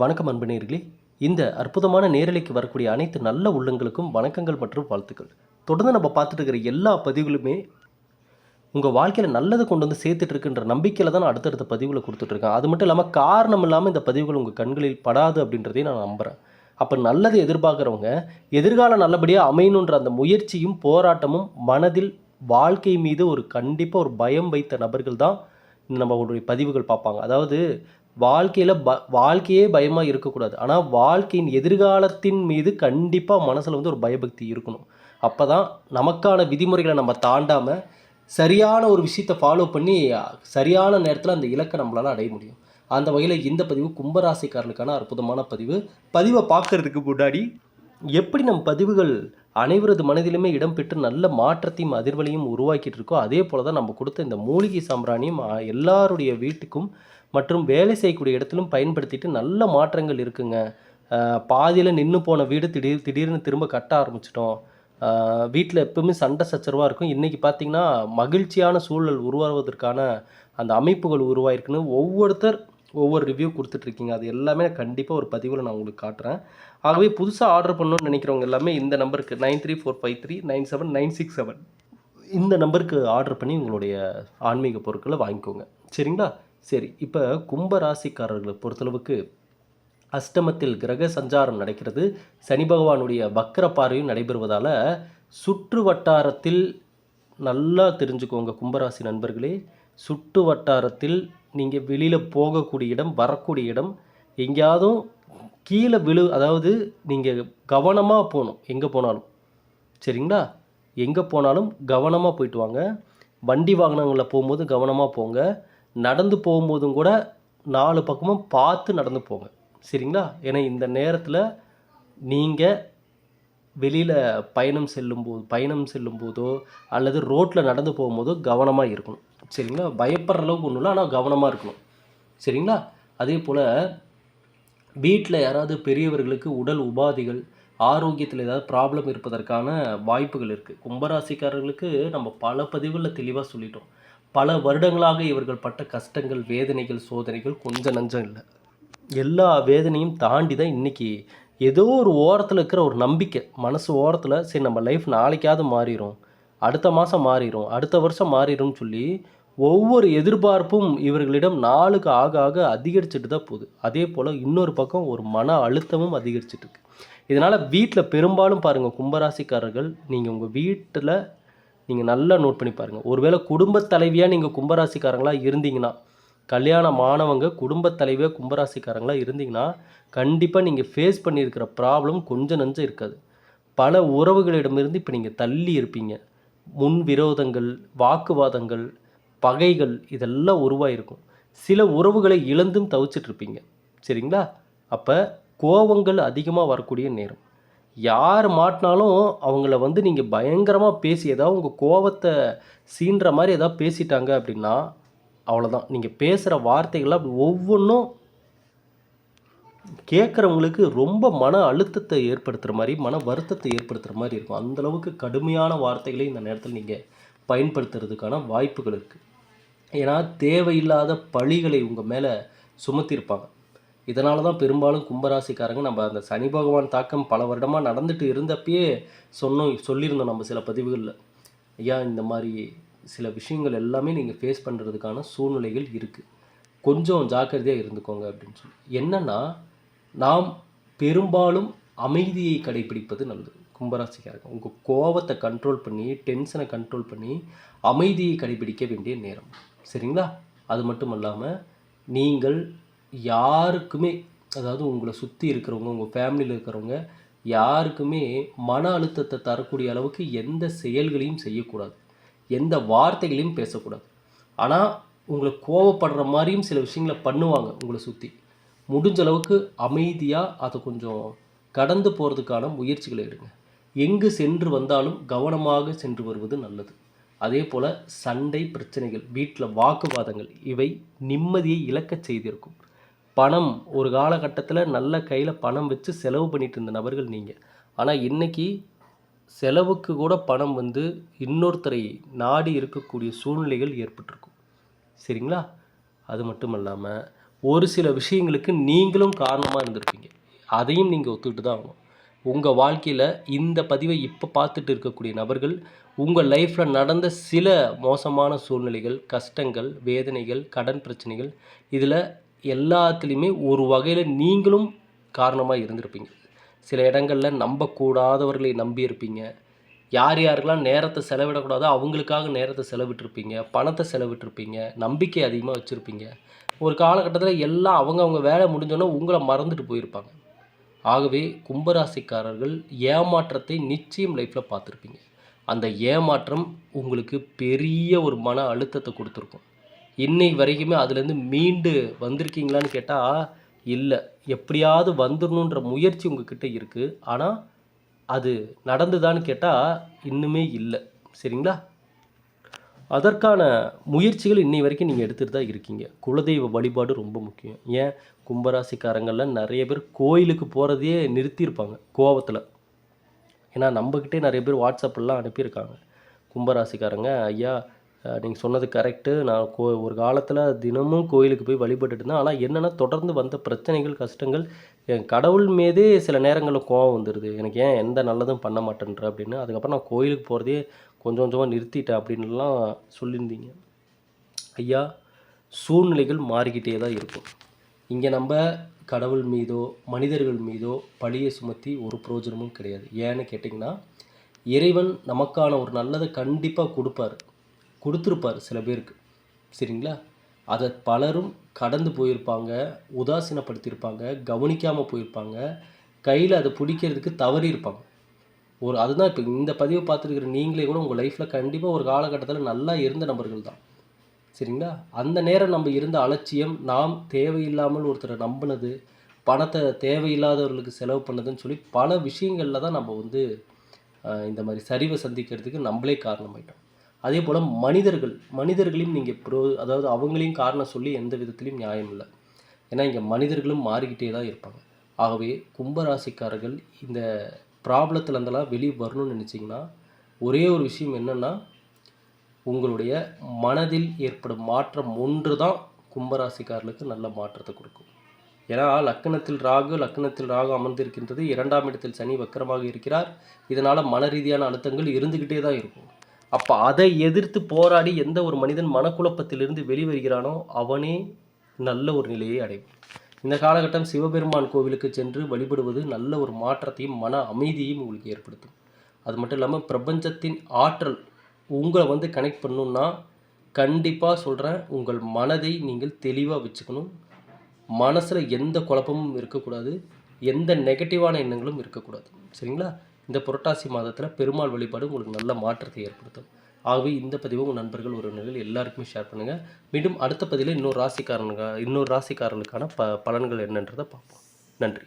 வணக்கம் அன்பனேர்களே. இந்த அற்புதமான நேரலைக்கு வரக்கூடிய அனைத்து நல்ல உள்ளங்களுக்கும் வணக்கங்கள் மற்றும் வாழ்த்துக்கள். தொடர்ந்து நம்ம பார்த்துட்டு இருக்கிற எல்லா பதிவுகளுமே உங்கள் வாழ்க்கையில் நல்லது கொண்டு வந்து சேர்த்துட்டு இருக்குன்ற நம்பிக்கையில் தான் நான் அடுத்தடுத்த பதிவுகளை கொடுத்துட்ருக்கேன் அது மட்டும் இல்லாமல் காரணம் இல்லாமல் இந்த பதிவுகள் உங்கள் கண்களில் படாது அப்படின்றதையும் நான் நம்புகிறேன் அப்போ நல்லது எதிர்பார்க்குறவங்க எதிர்காலம் நல்லபடியாக அமையணுன்ற அந்த முயற்சியும் போராட்டமும் மனதில் வாழ்க்கை மீது ஒரு கண்டிப்பாக ஒரு பயம் வைத்த நபர்கள் தான் இந்த நம்மளுடைய பதிவுகள் பார்ப்பாங்க. அதாவது வாழ்க்கையில் ப வாழ்க்கையே பயமாக இருக்கக்கூடாது. ஆனால் வாழ்க்கையின் எதிர்காலத்தின் மீது கண்டிப்பாக மனசில் வந்து ஒரு பயபக்தி இருக்கணும். அப்போ தான் நமக்கான விதிமுறைகளை நம்ம தாண்டாமல் சரியான ஒரு விஷயத்தை ஃபாலோ பண்ணி சரியான நேரத்தில் அந்த இலக்கை நம்மளால் அடைய முடியும். அந்த வகையில் இந்த பதிவு கும்பராசிக்காரனுக்கான அற்புதமான பதிவு. பதிவை பார்க்கறதுக்கு முன்னாடி எப்படி நம் பதிவுகள் அனைவரது மனதிலுமே இடம்பெற்று நல்ல மாற்றத்தையும் அதிர்வலையும் உருவாக்கிட்டு இருக்கோ அதே போல தான் நம்ம கொடுத்த இந்த மூலிகை சாம்பிராணியும் எல்லாருடைய வீட்டுக்கும் மற்றும் வேலை செய்யக்கூடிய இடத்திலும் பயன்படுத்திட்டு நல்ல மாற்றங்கள் இருக்குங்க. பாதியில் நின்று போன வீடு திடீர் திடீர்னு திரும்ப கட்ட ஆரம்பிச்சிட்டோம். வீட்டில் எப்பவுமே சண்டை சச்சரவாக இருக்கும். இன்றைக்கி பார்த்தீங்கன்னா மகிழ்ச்சியான சூழல் உருவாவதற்கான அந்த அமைப்புகள் உருவாயிருக்குன்னு ஒவ்வொருத்தர் ஒவ்வொரு ரிவ்யூ கொடுத்துட்ருக்கீங்க அது எல்லாமே கண்டிப்பாக ஒரு பதிவில் நான் உங்களுக்கு காட்டுறேன். ஆகவே புதுசாக ஆர்டர் பண்ணணும்னு நினைக்கிறவங்க எல்லாமே இந்த நம்பருக்கு nine three four five three nine seven nine six seven இந்த நம்பருக்கு ஆர்டர் பண்ணி உங்களுடைய ஆன்மீக பொருட்களை வாங்கிக்கோங்க. சரிங்களா? சரி இப்போ கும்ப ராசிக்காரர்களை பொறுத்தளவுக்கு அஷ்டமத்தில் கிரக சஞ்சாரம் நடக்கிறது. சனி பகவானுடைய வக்கர பார்வையும் நடைபெறுவதால் சுற்று வட்டாரத்தில் நல்லா தெரிஞ்சுக்கோங்க கும்பராசி நண்பர்களே. சுற்று வட்டாரத்தில் நீங்கள் வெளியில் போகக்கூடிய இடம் வரக்கூடிய இடம் எங்கேயாவதும் கீழே விழு அதாவது நீங்கள் கவனமாக போகணும் எங்கே போனாலும். சரிங்களா? எங்கே போனாலும் கவனமாக போயிட்டு வாங்க. வண்டி வாகனங்களில் போகும்போது கவனமாக போங்க. நடந்து போகும்போதும் கூட நாலு பக்கமும் பார்த்து நடந்து போங்க. சரிங்களா? ஏன்னா இந்த நேரத்தில் நீங்கள் வெளியில் பயணம் செல்லும்போது பயணம் செல்லும்போதோ அல்லது ரோட்டில் நடந்து போகும்போதோ கவனமாக இருக்கணும். சரிங்களா? பயப்படுற அளவுக்கு ஒன்றும் இல்லை ஆனால் கவனமாக இருக்கணும். சரிங்களா? அதே போல் வீட்டில் யாராவது பெரியவர்களுக்கு உடல் உபாதைகள் ஆரோக்கியத்தில் ஏதாவது ப்ராப்ளம் இருப்பதற்கான வாய்ப்புகள் இருக்குது கும்பராசிக்காரர்களுக்கு நம்ம பல பதிவுகளில் தெளிவாக சொல்லிட்டோம். பல வருடங்களாக இவர்கள் பட்ட கஷ்டங்கள் வேதனைகள் சோதனைகள் கொஞ்சம் நஞ்சம் இல்லை. எல்லா வேதனையும் தாண்டி தான் இன்றைக்கி ஏதோ ஒரு ஓரத்தில் இருக்கிற ஒரு நம்பிக்கை மனசு ஓரத்தில் சரி நம்ம லைஃப் நாளைக்காவது மாறிடும் அடுத்த மாதம் மாறிடும் அடுத்த வருஷம் மாறிடும்னு சொல்லி ஒவ்வொரு எதிர்பார்ப்பும் இவர்களிடம் நாளுக்கு ஆக ஆக அதிகரிச்சுட்டு தான் போகுது. அதே போல் இன்னொரு பக்கம் ஒரு மன அழுத்தமும் அதிகரிச்சுட்டு இருக்கு. இதனால் வீட்டில் பெரும்பாலும் பாருங்கள் கும்பராசிக்காரர்கள் நீங்கள் உங்கள் வீட்டில் நீங்கள் நல்லா நோட் பண்ணி பாருங்கள் ஒருவேளை குடும்பத் தலைவியாக நீங்கள் கும்பராசிக்காரங்களாக இருந்தீங்கன்னா கல்யாணமானவங்க குடும்பத் தலைவியாக கும்பராசிக்காரங்களாக இருந்தீங்கன்னா கண்டிப்பாக நீங்கள் ஃபேஸ் பண்ணியிருக்கிற ப்ராப்ளம் கொஞ்சம் நஞ்சம் இருக்காது. பல உறவுகளிடமிருந்து இப்போ நீங்கள் தள்ளி இருப்பீங்க. முன் விரோதங்கள் வாக்குவாதங்கள் பகைகள் இதெல்லாம் உருவாயிருக்கும். சில உறவுகளை இழந்தும் தவிச்சிட்ருப்பீங்க சரிங்களா? அப்போ கோபங்கள் அதிகமாக வரக்கூடிய நேரம். யார் மாட்டினாலும் அவங்கள வந்து நீங்கள் பயங்கரமாக பேசி ஏதாவது உங்கள் கோவத்தை சீன்ற மாதிரி ஏதாவது பேசிட்டாங்க அப்படின்னா அவ்வளோதான் நீங்கள் பேசுகிற வார்த்தைகள்லாம் அப்படி ஒவ்வொன்றும் கேட்குறவங்களுக்கு ரொம்ப மன அழுத்தத்தை ஏற்படுத்துகிற மாதிரி மன வருத்தத்தை ஏற்படுத்துகிற மாதிரி இருக்கும். அந்தளவுக்கு கடுமையான வார்த்தைகளை இந்த நேரத்தில் நீங்கள் பயன்படுத்துறதுக்கான வாய்ப்புகள் இருக்குது ஏன்னா தேவையில்லாத பழிகளை உங்கள் மேலே சுமத்தியிருப்பாங்க இதனால தான் பெரும்பாலும் கும்பராசிக்காரங்க நம்ம அந்த சனி பகவான் தாக்கம் பல வருடமாக நடந்துட்டு இருந்தப்பயே சொன்னோம் சொல்லியிருந்தோம் நம்ம சில பதிவுகளில். ஐயா இந்த மாதிரி சில விஷயங்கள் எல்லாமே நீங்கள் ஃபேஸ் பண்ணுறதுக்கான சூழ்நிலைகள் இருக்குது கொஞ்சம் ஜாக்கிரதையாக இருந்துக்கோங்க அப்படின்னு சொல்லி. என்னென்னா நாம் பெரும்பாலும் அமைதியை கடைபிடிப்பது நல்லது. கும்பராசிக்காரங்க உங்கள் கோபத்தை கண்ட்ரோல் பண்ணி டென்ஷனை கண்ட்ரோல் பண்ணி அமைதியை கடைபிடிக்க வேண்டிய நேரம். சரிங்களா? அது மட்டும் இல்லாமல் நீங்கள் யாருக்குமே அதாவது உங்களை சுற்றி இருக்கிறவங்க உங்கள் ஃபேமிலியில் இருக்கிறவங்க யாருக்குமே மன அழுத்தத்தை தரக்கூடிய அளவுக்கு எந்த செயல்களையும் செய்யக்கூடாது. எந்த வார்த்தைகளையும் பேசக்கூடாது. ஆனால் உங்களை கோவப்படுற மாதிரியும் சில விஷயங்களை பண்ணுவாங்க உங்களை சுற்றி முடிஞ்ச அளவுக்கு அமைதியாக அதை கொஞ்சம் கடந்து போகிறதுக்கான முயற்சிகளை எடுங்க. எங்கு சென்று வந்தாலும் கவனமாக சென்று வருவது நல்லது. அதே போல் சண்டை பிரச்சனைகள் வீட்டில் வாக்குவாதங்கள் இவை நிம்மதியை இழக்கச் செய்திருக்கும். பணம் ஒரு காலகட்டத்தில் நல்ல கையில் பணம் வச்சு செலவு பண்ணிட்டு இருந்த நபர்கள் நீங்கள் ஆனால் இன்னைக்கு செலவுக்கு கூட பணம் வந்து இன்னொருத்தரை நாடி இருக்கக்கூடிய சூழ்நிலைகள் ஏற்பட்டிருக்கும். சரிங்களா? அது மட்டும் இல்லாமல் ஒரு சில விஷயங்களுக்கு நீங்களும் காரணமாக இருந்திருப்பீங்க. அதையும் நீங்கள் ஒத்துக்கிட்டு தான் ஆகணும். உங்கள் வாழ்க்கையில் இந்த பதிவை இப்போ பார்த்துட்டு இருக்கக்கூடிய நபர்கள் உங்கள் லைஃப்பில் நடந்த சில மோசமான சூழ்நிலைகள் கஷ்டங்கள் வேதனைகள் கடன் பிரச்சனைகள் இதில் எல்லாத்துலேயுமே ஒரு வகையில் நீங்களும் காரணமாக இருந்திருப்பீங்க. சில இடங்களில் நம்பக்கூடாதவர்களை நம்பியிருப்பீங்க. யார் யாருக்கெல்லாம் நேரத்தை செலவிடக்கூடாதோ அவங்களுக்காக நேரத்தை செலவிட்டிருப்பீங்க. பணத்தை செலவிட்டிருப்பீங்க. நம்பிக்கை அதிகமாக வச்சுருப்பீங்க. ஒரு காலகட்டத்தில் எல்லாம் அவங்க அவங்க வேலை முடிஞ்சோன்னே உங்களை மறந்துட்டு போயிருப்பாங்க. ஆகவே கும்பராசிக்காரர்கள் ஏமாற்றத்தை நிச்சயம் லைஃப்பில் பார்த்துருப்பீங்க. அந்த ஏமாற்றம் உங்களுக்கு பெரிய ஒரு மன அழுத்தத்தை கொடுத்துருக்கும். இன்னைக்கு வரைக்குமே அதுலேருந்து மீண்டு வந்திருக்கீங்களான்னு கேட்டால் இல்லை. எப்படியாவது வந்துடணுன்ற முயற்சி உங்ககிட்ட இருக்குது ஆனால் அது நடந்துதான்னு கேட்டால் இன்னுமே இல்லை. சரிங்களா? அதற்கான முயற்சிகள் இன்னை வரைக்கும் நீங்கள் எடுத்துகிட்டு தான் இருக்கீங்க. குலதெய்வ வழிபாடு ரொம்ப முக்கியம். ஏன்? கும்பராசிக்காரங்கள்லாம் நிறைய பேர் கோயிலுக்கு போகிறதையே நிறுத்தியிருப்பாங்க கோவத்தில். ஏன்னா நம்மக்கிட்டே நிறைய பேர் வாட்ஸ்அப்லாம் அனுப்பியிருக்காங்க. கும்பராசிக்காரங்க ஐயா நீங்கள் சொன்னது கரெக்டு நான் கோ ஒரு காலத்தில் தினமும் கோயிலுக்கு போய் வழிபட்டுட்டு இருந்தேன் ஆனால் என்னென்னா தொடர்ந்து வந்த பிரச்சனைகள் கஷ்டங்கள் என் கடவுள் மீதே சில நேரங்களில் கோவம் வந்துடுது எனக்கு ஏன் எந்த நல்லதும் பண்ண மாட்டேன்ற அப்படின்னு. அதுக்கப்புறம் நான் கோயிலுக்கு போகிறதே கொஞ்சம் கொஞ்சமாக நிறுத்திட்டேன் அப்படின்லாம் சொல்லியிருந்தீங்க. ஐயா சூழ்நிலைகள் மாறிக்கிட்டே தான் இருக்கும். இங்கே நம்ம கடவுள் மீதோ மனிதர்கள் மீதோ பழியை சுமத்தி ஒரு பிரயோஜனமும் கிடையாது. ஏன்னு கேட்டிங்கன்னா இறைவன் நமக்கான ஒரு நல்லதை கண்டிப்பாக கொடுப்பாரு. கொடுத்துருப்பார் சில பேருக்கு. சரிங்களா? அதை பலரும் கடந்து போயிருப்பாங்க உதாசீனப்படுத்தியிருப்பாங்க கவனிக்காமல் போயிருப்பாங்க கையில் அதை பிடிக்கிறதுக்கு தவறி இருப்பாங்க. ஒரு அதுதான் இப்போ இந்த பதிவை பார்த்துருக்குற நீங்களே கூட உங்கள் லைஃப்பில் கண்டிப்பாக ஒரு காலகட்டத்தில் நல்லா இருந்த நபர்கள் தான். சரிங்களா? அந்த நேரம் நம்ம இருந்த அலட்சியம் நாம் தேவையில்லாமல் ஒருத்தரை நம்பினது பணத்தை தேவையில்லாதவர்களுக்கு செலவு பண்ணதுன்னு சொல்லி பல விஷயங்களில் தான் நம்ம வந்து இந்த மாதிரி சரிவை சந்திக்கிறதுக்கு நம்மளே காரணமாயிட்டோம். அதே போல் மனிதர்கள் மனிதர்களையும் நீங்கள் ப்ரோ அதாவது அவங்களையும் காரணம் சொல்லி எந்த விதத்துலையும் நியாயம் இல்லை. ஏன்னா இங்கே மனிதர்களும் மாறிக்கிட்டே தான் இருப்பாங்க. ஆகவே கும்பராசிக்காரர்கள் இந்த ப்ராப்ளத்தில் இருந்தெல்லாம் வெளியே வரணும்னு நினச்சிங்கன்னா ஒரே ஒரு விஷயம் என்னென்னா உங்களுடைய மனதில் ஏற்படும் மாற்றம் ஒன்று தான் கும்பராசிக்காரர்களுக்கு நல்ல மாற்றத்தை கொடுக்கும். ஏன்னா லக்கணத்தில் ராகு லக்கணத்தில் ராகு அமர்ந்திருக்கின்றது இரண்டாம் இடத்தில் சனி வக்கரமாக இருக்கிறார். இதனால் மன ரீதியான அழுத்தங்கள் இருந்துக்கிட்டே தான் இருக்கும். அப்போ அதை எதிர்த்து போராடி எந்த ஒரு மனிதன் மனக்குழப்பத்திலிருந்து வெளிவருகிறானோ அவனே நல்ல ஒரு நிலையை அடையும். இந்த காலகட்டம் சிவபெருமான் கோவிலுக்கு சென்று வழிபடுவது நல்ல ஒரு மாற்றத்தையும் மன அமைதியையும் உங்களுக்கு ஏற்படுத்தும். அது மட்டும் இல்லாமல் பிரபஞ்சத்தின் ஆற்றல் உங்களை வந்து கனெக்ட் பண்ணணுன்னா கண்டிப்பாக சொல்கிறேன் உங்கள் மனதை நீங்கள் தெளிவாக வச்சுக்கணும். மனசில் எந்த குழப்பமும் இருக்கக்கூடாது எந்த நெகட்டிவான எண்ணங்களும் இருக்கக்கூடாது. சரிங்களா? இந்த புரட்டாசி மாதத்தில் பெருமாள் வழிபாடு உங்களுக்கு நல்ல மாற்றத்தை ஏற்படுத்தும். ஆகவே இந்த பதிவை உங்கள் நண்பர்கள் உறவினர்கள் எல்லாருக்குமே ஷேர் பண்ணுங்கள் மீண்டும் அடுத்த பதிவில் இன்னொரு ராசிக்காரனுங்க இன்னொரு ராசிக்காரனுக்கான ப பலன்கள் என்னன்றதை பார்ப்போம். நன்றி.